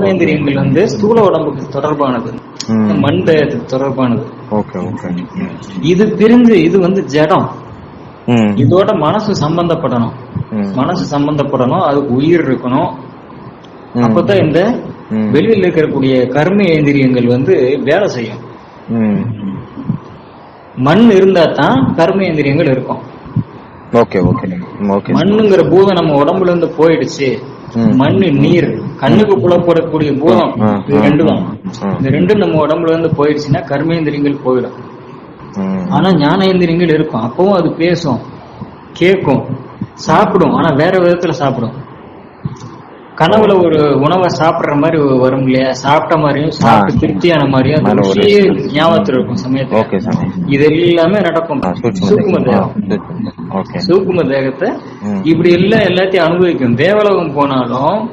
கர்மேந்திரியங்கள் வந்து ஸ்தூல உடம்புக்கு தொடர்பானது. மண் தேகத்துக்கு தொடர்பானது. இது பிரிஞ்சு இது வந்து ஜடம். இதோட மனசு சம்பந்தப்படணும். மனசு சம்பந்தப்படணும் அதுக்கு உயிர் இருக்கணும். அப்பதான் இந்த. வெளியில இருக்கக்கூடிய கர்மேந்திரியங்கள் வந்து வேலை செய்யும். மண் இருந்தா தான் கர்மேந்திரியங்கள் இருக்கும். Okay okay. ஓகே. மண்ணுங்கிற பூதம் நம்ம உடம்புல இருந்து போயிடுச்சு. மண்ணு நீர் கண்ணுக்கு புலப்படக்கூடிய பூதம் இது ஆ, ரெண்டு தான். இந்த ரெண்டும் நம்ம உடம்புல இருந்து போயிடுச்சுன்னா கர்மேந்திரியங்கள் போயிடும். ஆனா ஞானேந்திரியங்கள் இருக்கும். அப்பவும் அது பேசும் கேட்கும் சாப்பிடும். ஆனா வேற விதத்துல சாப்பிடும். கனவுல ஒரு உணவை சாப்பிடுற மாதிரி வரும் இல்லையா? சாப்பிட்ட மாதிரியும் சாப்பிட்டு. திருப்தியான மாதிரியும் ஞாபகத்துல இருக்கும் சமயத்துல. இது எல்லாமே நடக்கும். சூக்கும தேகம். சூக்கும தேகத்தை. இப்படி எல்லாம் எல்லாத்தையும் அனுபவிக்கும். தேவலோகம் போனாலும்.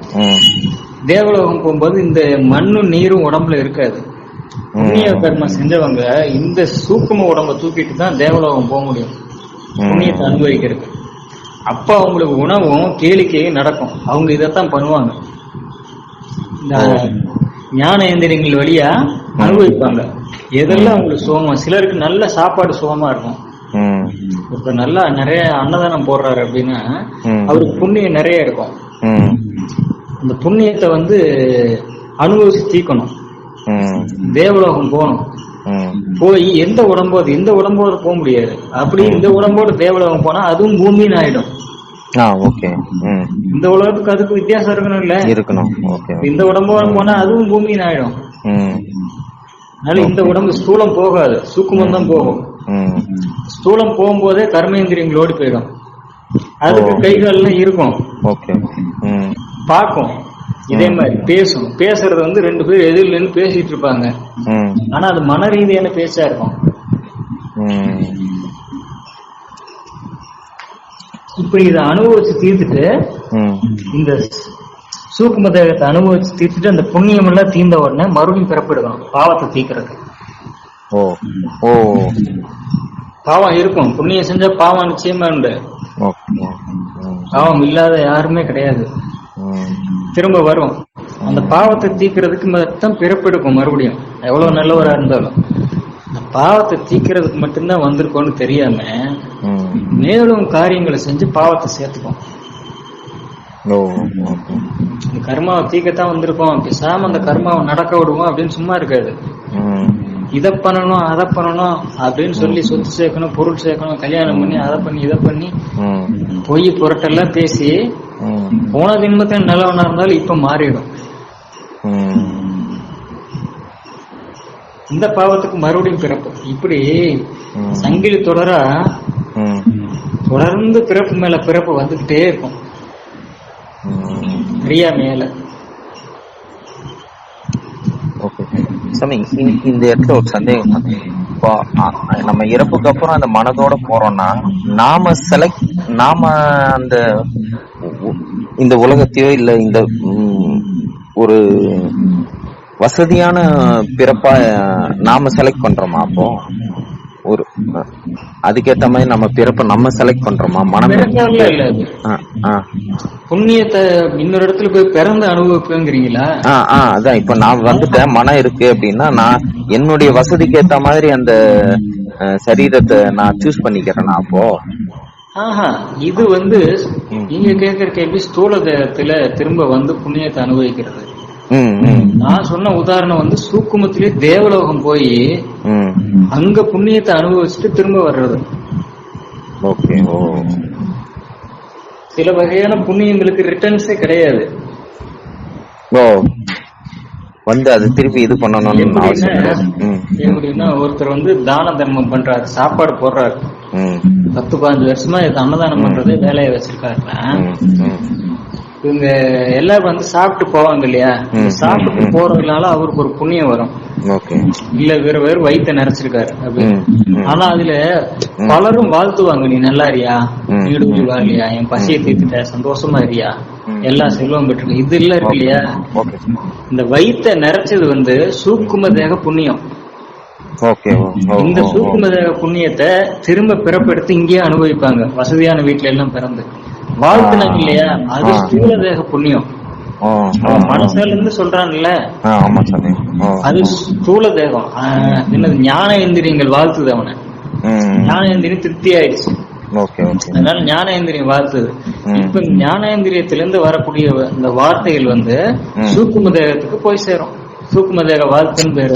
தேவலோகம் போகும்போது இந்த மண்ணும் நீரும் உடம்புல இருக்காது. புண்ணிய கர்மம் செஞ்சவங்க இந்த சூக்கும உடம்ப தூக்கிட்டு தான் தேவலோகம் போக முடியும். புண்ணியத்தை அனுபவிக்கிறதுக்கு. அப்ப அவங்களுக்கு உணவும் கேளிக்கையும் நடக்கும் அவங்க இதைத்தான் பண்ணுவாங்க இந்த ஞான எந்திரங்கள் வழியா அனுபவிப்பாங்க எதெல்லாம் அவங்களுக்கு சுகமா சிலருக்கு நல்ல சாப்பாடு சுகமா இருக்கும். இப்ப நல்லா நிறைய அன்னதானம் போடுறாரு அப்படின்னா. அவருக்கு புண்ணியம் நிறைய இருக்கும். அந்த புண்ணியத்தை வந்து அனுபவிச்சு தீக்கணும். தேவலோகம் போகணும். போய் எந்த உடம்போது இந்த உடம்போடு போக முடியாது. அப்படி இந்த உடம்போடு தேவலோகம் போனா அதுவும் பூமின்னு ஆயிடும். ஆ ஓகே. இந்த உலகத்துக்கு அதுக்கு வித்தியாசம் இருக்கணும் இல்ல? இருக்கணும். ஓகே இந்த உடம்போடு போனா அதுவும் பூமின்னு ஆயிடும். ம். அதனால இந்த உடம்பு ஸ்தூலம் போகாது. சூக்குமம் தான் போகும். ஸ்தூலம் போகும்போதே கர்மேந்திரியங்கள் ஓடி போயிடும். அதுக்கு ஓ. கைகால்லாம் இருக்கும். பார்க்கும். இதே மாதிரி பேசும். பேசுறது வந்து ரெண்டு பேர் எதிரில் நின்று பேசிட்டு இருப்பாங்க. ஆனா அது மன ரீதியான பேச்சா இருக்கும். இப்படி இதை அனுபவிச்சு தீர்த்துட்டு. இந்த சூக்கும தேகத்தை அனுபவிச்சு தீர்த்துட்டு அந்த புண்ணியம் எல்லாம் தீர்ந்த உடனே மறுபடியும் பிறப்பிடுக்கணும் பாவத்தை ஓ. பாவம் இருக்கும். புண்ணியம் செஞ்சா பாவம் நிச்சயமா உண்டு. பாவம் இல்லாத யாருமே கிடையாது. திரும்ப வரும் அந்த பாவத்தை தீர்க்கறதுக்கு மட்டும் பிறப்பெடுக்கும் மறுபடியும் எவ்வளவு நல்லவரா இருந்தாலும் அந்த பாவத்தை தீர்க்கறதுக்கு மட்டும்தான் வந்திருக்கோம்னு தெரியாம. மேலும் காரியங்களை செஞ்சு பாவத்தை சேர்த்துக்கும் இந்த கர்மாவை தீக்கத்தான் வந்திருக்கோம் பேசாம அந்த கர்மாவை நடக்க விடுவோம் அப்படின்னு சும்மா இருக்காது. இதை பண்ணணும் அதை பண்ணணும் அப்படின்னு சொல்லி சொத்து சேர்க்கணும் பொருள் சேர்க்கணும் கல்யாணம் பண்ணி அதை பண்ணி இதை பண்ணி. பொய் பொருட்டெல்லாம் பேசி. போன தினத்துல நல்லவனா இருந்தாலும் இப்ப மாறிடும். இந்த பாவத்துக்கு மறுபடியும் பிறப்பு இப்படி. சங்கிலி தொடரா. தொடர்ந்து பிறப்பு மேல பிறப்பு வந்துகிட்டே இருக்கும் ம். ரியா மேல சாமி இந்த இடத்துல ஒரு சந்தேகம். இப்போ நம்ம இறப்புக்கு அப்புறம் அந்த மனதோட போறோம்னா நாம செலக்ட் நாம அந்த இந்த உலகத்தையோ இல்ல இந்த ஒரு வசதியான பிறப்பா நாம செலக்ட் பண்றோமா அப்போ? ஒரு அதுக்கேத்த மாதிரி நம்ம பிறப்ப நம்ம செலக்ட் பண்றோமா? மனமே. புண்ணியத்தை இன்னொரு இடத்துல போய் பிறந்து அனுபவிப்புங்கிறீங்களா? அதான். இப்ப நான் வந்துட்டேன். மனம் இருக்கு அப்படின்னா நான் என்னுடைய வசதிக்கு ஏத்த மாதிரி அந்த சரீரத்தை நான் சூஸ் பண்ணிக்கிறேனா அப்போ? ஆஹா இது வந்து நீங்க கேட்கிற கேள்வி ஸ்தூல தேகத்துல திரும்ப வந்து புண்ணியத்தை அனுபவிக்கிறது. நான் சொன்ன உதாரணம் வந்து சூக்குமத்திலே தேவலோகம் போய் அங்க புண்ணியத்தை அனுபவிச்சுட்டு திரும்ப வர்றது. ஓகே ஓ. சில வகையான புண்ணியங்களுக்கு ரிட்டர்ன்ஸே கிடையாது. வந்து அது திருப்பி இது பண்ணணும்னு அவசியம் ஒருத்தர் வந்து தான தர்மம் பண்றாரு சாப்பாடு போடுறாரு. பத்து பதினஞ்சு வருஷமா இது அன்னதானம் பண்றதே வேலையை வச்சிருக்காருன்னா ம். இவங்க எல்லாரும் வந்து சாப்பிட்டு போவாங்க இல்லையா? சாப்பிட்டு. போறதுனால அவருக்கு ஒரு புண்ணியம் வரும். இல்ல வேற வேற வயித்தை நிறைச்சிருக்காரு அப்படின்னு. ஆனா அதுல பலரும் வாழ்த்துவாங்க. நீ நல்லா இருக்கியா? வீடு வாழியா என் பசியை தீர்த்துட்ட. சந்தோஷமா இருக்கியா. எல்லா செல்வம் பெற்று இது இல்ல இருக்கு இல்லையா இந்த வயித்தை நிறைச்சது வந்து சூக்கும தேக புண்ணியம். இந்த. சூக்கும தேக புண்ணியத்தை திரும்ப பிறப்பெடுத்து இங்கேயே அனுபவிப்பாங்க. வசதியான வீட்டுல எல்லாம் பிறந்து. வாழ்த்துனாங்க இல்லையா? அது. ஸ்தூல தேக புண்ணியம். மனசால இருந்து சொல்றான்ல ஆமா சாமி. அது ஸ்தூல தேகம். என்னது ஞான இந்திரியங்கள் வாழ்த்துது அவனை. ம். ஞானேந்திரியம் திருப்தி ஆயிடுச்சு அதனால ஞானேந்திரியம் வாழ்த்துது. இப்ப ஞானேந்திரியத்திலிருந்து வரக்கூடிய இந்த வார்த்தைகள் வந்து. சூக்கும தேகத்துக்கு போய் சேரும். சூக்கும தேக வாழ்த்துன்னு பேரு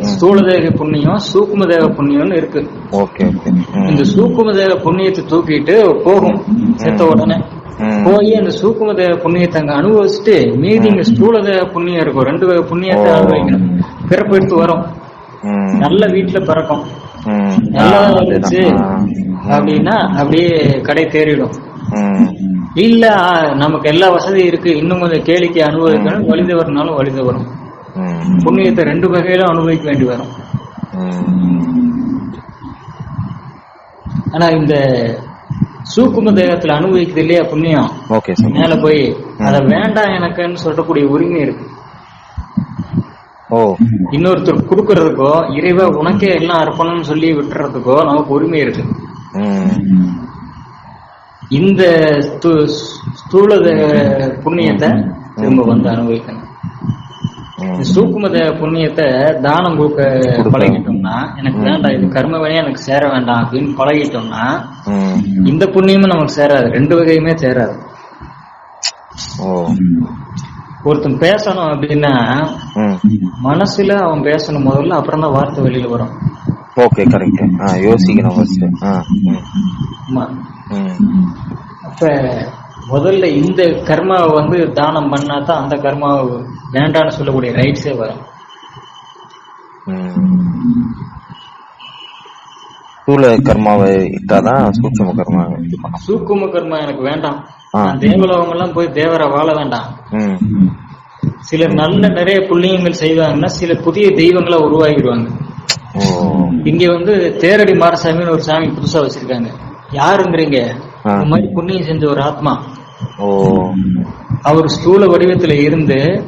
ஸ்தூல தேக புண்ணியம் சூக்கும தேக புண்ணியம்னு இருக்கு. Okay okay. ம். இந்த சூக்கும தேக புண்ணியத்தை தூக்கிட்டு போகும். செத்த உடனே. போய் அந்த சூக்கும தேக புண்ணியத்தை அங்க அனுபவிச்சுட்டு மீதி இங்க ஸ்தூல தேக புண்ணியம் இருக்கும் ரெண்டு புண்ணியத்தை. அனுபவிக்கணும் பிறப்பு எடுத்து வரும். நல்ல வீட்டுல பிறக்கும். நல்லா. ஆ. அப்படின்னா அப்படியே கடை தேறிடும். இல்ல நமக்கு எல்லா வசதியும் இருக்கு இன்னும் கொஞ்சம் கேளிக்கை அனுபவிக்கணும் வலித வரனாலும் வலித வரும். புண்ணியத்தை ரெண்டு வகையிலும் அனுபவிக்க வேண்டி வரும். ஆனா இந்த சூக்கும தேகத்துல அனுபவிக்குது இல்லையா புண்ணியம் ஓகே மேல போய் அத வேண்டாம் எனக்குன்னு சொல்லக்கூடிய உரிமை இருக்கு. ஓ. இன்னொருத்தர் கொடுக்கறதுக்கோ இறைவா உனக்கே எல்லாம் அர்ப்பணம்னு சொல்லி விட்டுறதுக்கோ நமக்கு உரிமை இருக்கு. இந்த ஸ்து- ஸ்தூல புண்ணியத்தை திரும்ப வந்து அனுபவிக்கணும். ம். இந்த சூக்கும தேக புண்ணியத்தை தானம் கொடுக்க. பழகிட்டோம்னா எனக்கு வேண்டாம் இது கர்ம வினையா எனக்கு சேர வேண்டாம் அப்படின்னு பழகிட்டோம்னா. இந்த புண்ணியமும் நமக்கு சேராது ரெண்டு வகையுமே சேராது ஒருத்தன் பேசணும் அப்படின்னா. மனசுல அவன் பேசணும் முதல்ல அப்புறம் தான் வார்த்தை வெளியில வரும் ஓகே கரெக்ட் யோசிக்கணும். அப்ப முதல்ல இந்த கர்மாவை வந்து தானம் பண்ணா தான் அந்த கர்மாவை வேண்டாம்னு சொல்லக்கூடிய ரைட்ஸே வரும். ஸ்தூல கர்மாவை இட்டாதான் இது பண்ணலாம் சூக்கும கர்மா எனக்கு வேண்டாம். தேவலோகம் எல்லாம் போய் தேவரை வாழ வேண்டாம். சிலர் நல்ல நிறைய புண்ணியங்கள் செய்வாங்கன்னா சில புதிய தெய்வங்களா உருவாகிடுவாங்க இங்க வந்து தேரடி மாரசாமின்னு ஒரு சாமி புதுசா வச்சிருக்காங்க. யாருங்கிறீங்க. இந்த மாதிரி புண்ணியம் செஞ்ச ஒரு ஆத்மா. அவர் ஸ்தூல வடிவத்துல இருந்து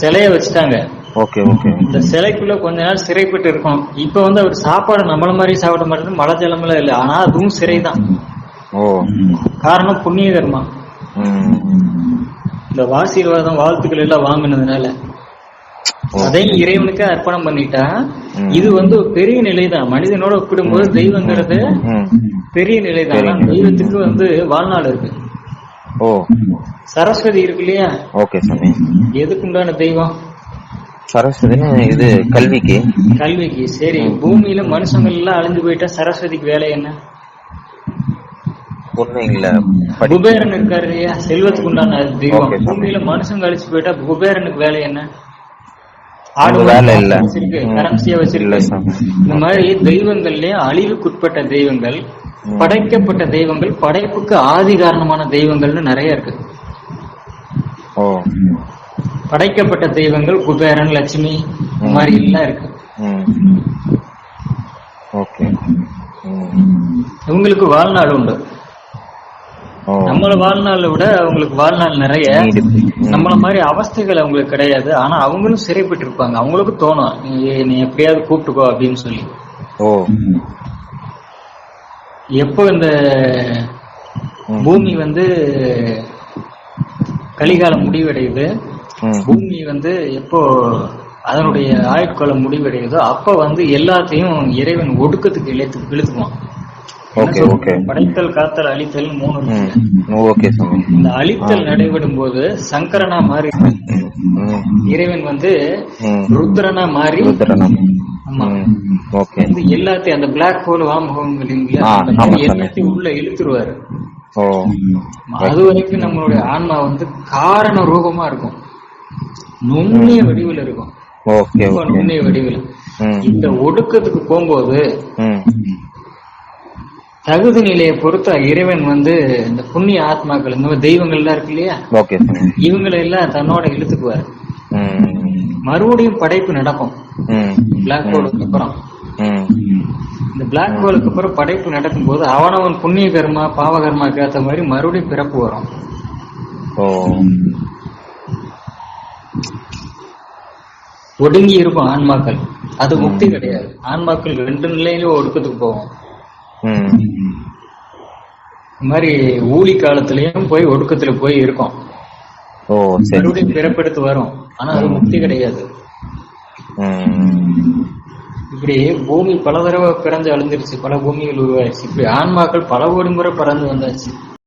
சிலைய வச்சுட்டாங்க. Okay okay. இந்த சிலைக்குள்ள கொஞ்ச நாள் சிறைப்பட்டு இருக்கும். இப்ப வந்து அவர் சாப்பாடு நம்மள மாதிரி சாப்பிட மாட்டேது மழை ஜலமெல்லாம் இல்லை. ஆனா அதுவும் சிறைதான். ஓ. காரணம் புண்ணிய கர்மா. இந்த வாசீர்வாதம் வாழ்த்துக்கள் எல்லாம் வாங்கினதுனால. அதையும் இறைவனுக்கு அர்ப்பணம் பண்ணிட்டா. இது வந்து பெரிய நிலைதான். மனிதனோட ஒப்பிடும்போது தெய்வங்கிறது. பெரிய நிலைதான். தெய்வத்துக்கு வந்து வாழ்நாள் இருக்கு. ஓ சரஸ்வதி இருக்கு இல்லையா ஓகே சாமி எதுக்கு உண்டான தெய்வம் சரஸ்வதினு இது கல்விக்கு கல்விக்கு சரி பூமியில மனுஷங்கள் எல்லாம் அழிஞ்சு போயிட்டா சரஸ்வதிக்கு வேலை என்ன படி குபேரன் இருக்காரு இல்லையா செல்வத்துக்கு உண்டான தெய்வம். பூமியில மனுஷங்க அழிச்சு போயிட்டா குபேரனுக்கு வேலை என்ன ஆடு வேலை இல்ல. வச்சிருக்கு. கரன்சியா வச்சிருக்கு. இந்த மாதிரி தெய்வங்கள்லயே அழிவுக்குட்பட்ட தெய்வங்கள். படைக்கப்பட்ட தெய்வங்கள் படைப்புக்கு ஆதி காரணமான தெய்வங்கள்னு நிறைய இருக்கு. படைக்கப்பட்ட தெய்வங்கள் குபேரன் லட்சுமி இந்த மாதிரி எல்லாம் இருக்கு. இவங்களுக்கு வாழ்நாள் உண்டு. நம்மள வாழ்நாளை விட அவங்களுக்கு வாழ்நாள் நிறைய. நம்மள மாதிரி அவஸ்தைகள் அவங்களுக்கு கிடையாது. ஆனா அவங்களும் சிறைப்பட்டு இருப்பாங்க அவங்களுக்கு தோணும். நீ நீ எப்படியாவது கூப்பிட்டுக்கோ அப்படின்னு சொல்லி. எப்போ இந்த. பூமி வந்து கலிகாலம் முடிவடையுது? பூமி வந்து எப்போ அதனுடைய ஆயுட்காலம் முடிவடையுதோ அப்ப வந்து எல்லாத்தையும் இறைவன் ஒடுக்கத்துக்கு இழுத்து இழுத்துக்குவான். ஓகே? ஓகே. படைத்தல் காத்தல் அழித்தல் மூணு ஓகே இந்த அழித்தல் நடைபெறும் போது சங்கரனா மாறி இறைவன் வந்து ருத்ரனா மாறி ஆமா. ஓகே வந்து எல்லாத்தையும் அந்த பிளாக் ஹோல் மாதிரி சாமி. எல்லாத்தையும் உள்ள இழுத்துருவாரு. ஓ. அது வரைக்கும் நம்மளுடைய ஆன்மா வந்து காரண ரூபமா இருக்கும். நுண்ணிய வடிவில் இருக்கும். நுண்ணிய வடிவில். இந்த ஒடுக்கத்துக்கு போகும்போது தகுதி நிலையை பொறுத்த இறைவன் வந்து இந்த புண்ணிய ஆத்மாக்கள் இந்த மாதிரி தெய்வங்கள் எல்லாம் இருக்கு இல்லையா? இவங்களை எல்லாம் தன்னோட இழுத்துக்குவார். மறுபடியும் படைப்பு நடக்கும். பிளாக் ஹோலுக்கு அப்புறம். இந்த பிளாக் ஹோலுக்கு அப்புறம் படைப்பு நடக்கும்போது அவனவன் புண்ணிய கர்மா பாவ கர்மாக்கு ஏத்த மாதிரி மறுபடியும் பிறப்பு வரும். ஓ. ஒடுங்கி இருக்கும் ஆன்மாக்கள். அது முக்தி கிடையாது. ஆன்மாக்கள் ரெண்டு நிலையிலும் ஒடுக்கத்துக்கு போகும். இந்த மாதிரி ஊழி காலத்திலயும் போய் ஒடுக்கத்துல போய் இருக்கும். மறுபடியும் பிறப்பெடுத்து வரும். ஆனா அது முக்தி கிடையாது. இப்படி பூமி பல தடவை பிறந்து அழிஞ்சிருச்சு பல பூமிகள் உருவாயிருச்சு இப்படி ஆன்மாக்கள் பல கோடி முறை பறந்து வந்தாச்சு.